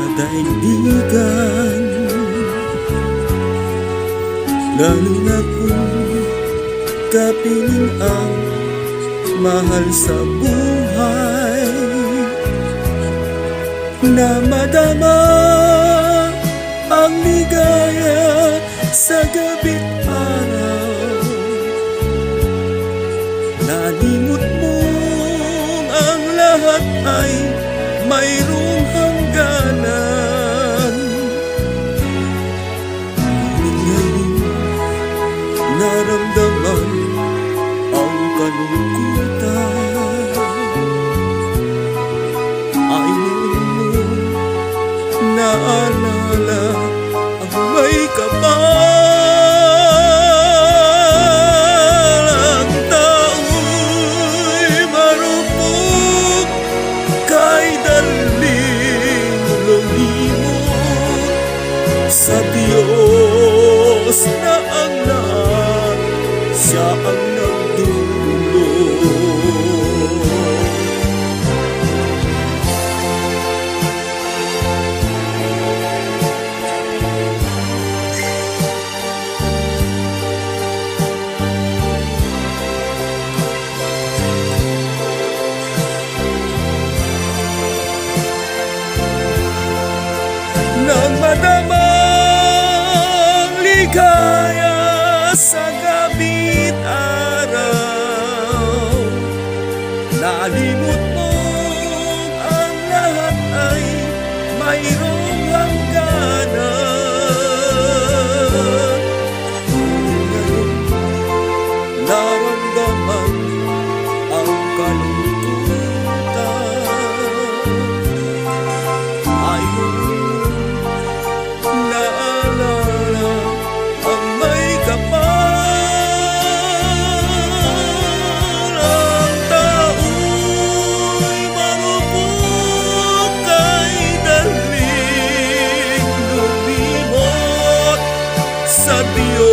sa daigdigan Lalo na kung kapiling ang mahal sa buhay Na madama ang ligaya sa gabi't araw. Nalimot mo ang lahat ay mayroong hangganan naalala ang may kapal lahat ay mayroong hangganan. Dios.